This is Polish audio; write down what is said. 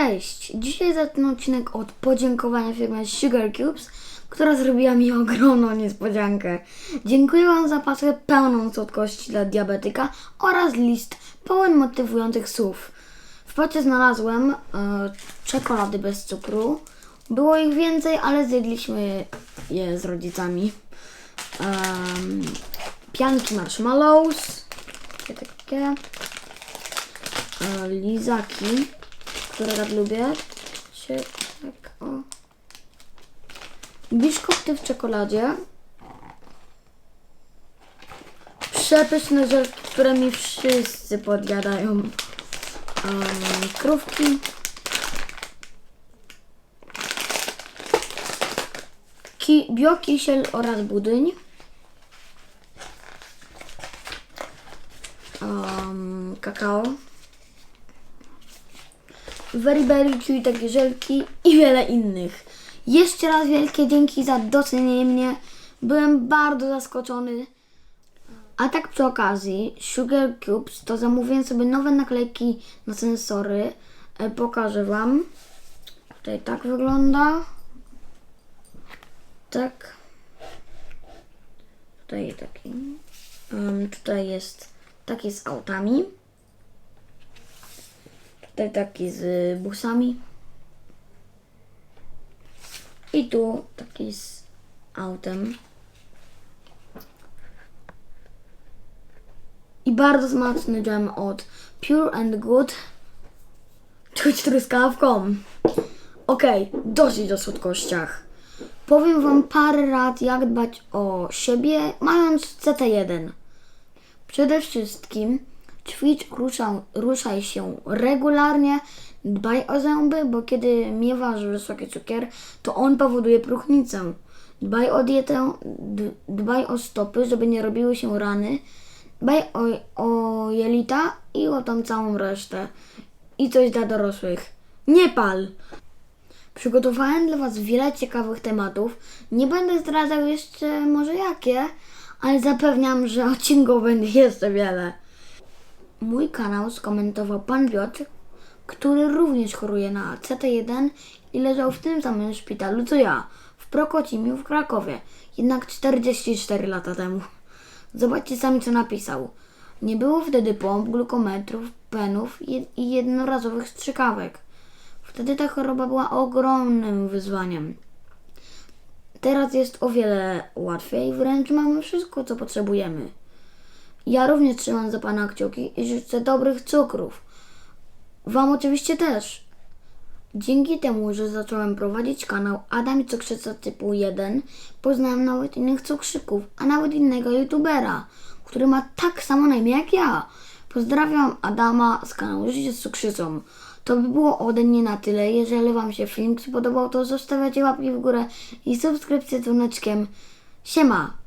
Cześć! Dzisiaj zacznę odcinek od podziękowania firmie Sugar Cubes, która zrobiła mi ogromną niespodziankę. Dziękuję Wam za paskę pełną słodkości dla diabetyka oraz list pełen motywujących słów. W pacie znalazłem e, czekolady bez cukru. Było ich więcej, ale zjedliśmy je z rodzicami. Em, pianki marshmallows. Takie, takie. E, lizaki, które tak lubię. Się, tak, o. Biszkopty w czekoladzie. Przepyszne żelki, które mi wszyscy podjadają. Um, krówki. Ki, biokisiel oraz budyń. Um, kakao. Very Berry, czyli takie żelki i wiele innych. Jeszcze raz wielkie dzięki za docenienie mnie. Byłem bardzo zaskoczony. A tak przy okazji, Sugar Cubes to zamówiłem sobie nowe naklejki na sensory. E, pokażę Wam. Tutaj tak wygląda. Tak. Tutaj taki. Em, tutaj jest taki z autami. Tutaj taki z busami. I tu taki z autem. I bardzo smaczny dżem od Pure and Good. Czuć truskawką. Okej, dosyć o słodkościach. Powiem Wam parę rad, jak dbać o siebie, mając CT1. Przede wszystkim ćwicz, ruszał, ruszaj się regularnie, dbaj o zęby, bo kiedy miewasz wysoki cukier, to on powoduje próchnicę. Dbaj o dietę, dbaj o stopy, żeby nie robiły się rany, dbaj o, o jelita i o tą całą resztę. I coś dla dorosłych. Nie pal! Przygotowałem dla Was wiele ciekawych tematów. Nie będę zdradzał jeszcze może jakie, ale zapewniam, że odcinków będzie jeszcze wiele. Mój kanał skomentował pan Piotr, który również choruje na CT1 i leżał w tym samym szpitalu co ja, w Prokocimiu w Krakowie, jednak 44 lata temu. Zobaczcie sami co napisał. Nie było wtedy pomp, glukometrów, penów i jednorazowych strzykawek. Wtedy ta choroba była ogromnym wyzwaniem. Teraz jest o wiele łatwiej, wręcz mamy wszystko, co potrzebujemy. Ja również trzymam za Pana kciuki i życzę dobrych cukrów. Wam oczywiście też. Dzięki temu, że zacząłem prowadzić kanał Adam Cukrzyca typu 1, poznałem nawet innych cukrzyków, a nawet innego youtubera, który ma tak samo na imię jak ja. Pozdrawiam Adama z kanału Życie z Cukrzycą. To by było ode mnie na tyle. Jeżeli Wam się film spodobał, to zostawiacie łapki w górę i subskrypcję z dzwoneczkiem. Siema!